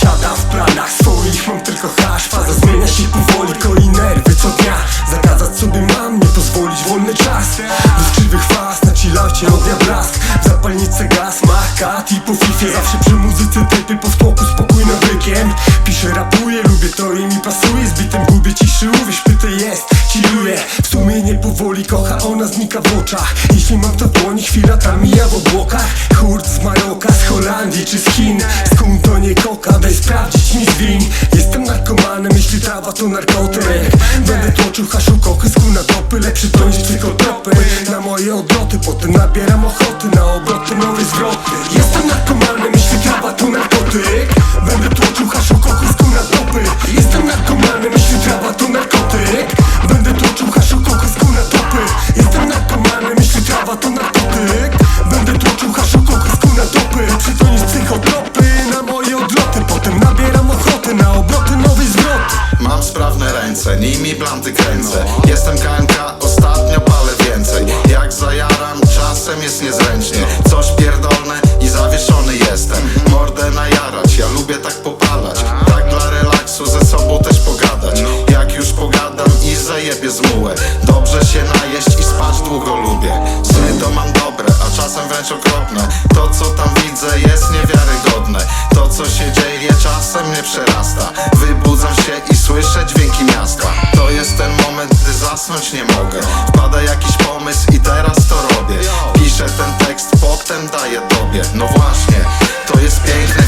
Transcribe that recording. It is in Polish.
Siada w planach swoich, mam tylko hasz Faza zmienia się powoli, koi nerwy co dnia. Zakazać sobie mam, nie pozwolić wolny czas. Do krzywych faz, na chilloutie ognia blask. W zapalnicy gaz, makat i po fifie. Zawsze przy muzyce typy po spoku, spokój nad rykiem Piszę, rapuję, lubię to i mi pasuje. Z bitem gubię ciszy, uwierz, pyty jest, chilluję. W sumienie powoli kocha, ona znika w oczach. Jeśli mam to w dłoni, chwila ta w obłokach. Hurt z Maroka, z Holandii czy z Chin. Skąd to nie koka, daj sprawdzić mi zwin. Jestem narkomanem, jeśli trawa to narkotyk. Będę tłoczył haszu kochy, skół na topy Lepszy to niż psychotropy. Na moje odloty, potem nabieram ochoty Na obroty, nowe zwroty. Jestem narkomanem, blanty kręcę. Jestem KNK, ostatnio palę więcej. Jak zajaram, czasem jest niezręcznie. Coś pierdolne i zawieszony jestem. Mordę najarać, ja lubię tak popalać. Tak dla relaksu, ze sobą też pogadać. Jak już pogadam i zajebię zmułę Dobrze się najeść i spać długo lubię. Sny to mam dobre, a czasem wręcz okropne Wpada jakiś pomysł i teraz to robię. Piszę ten tekst, potem daję tobie. No właśnie, to jest piękne.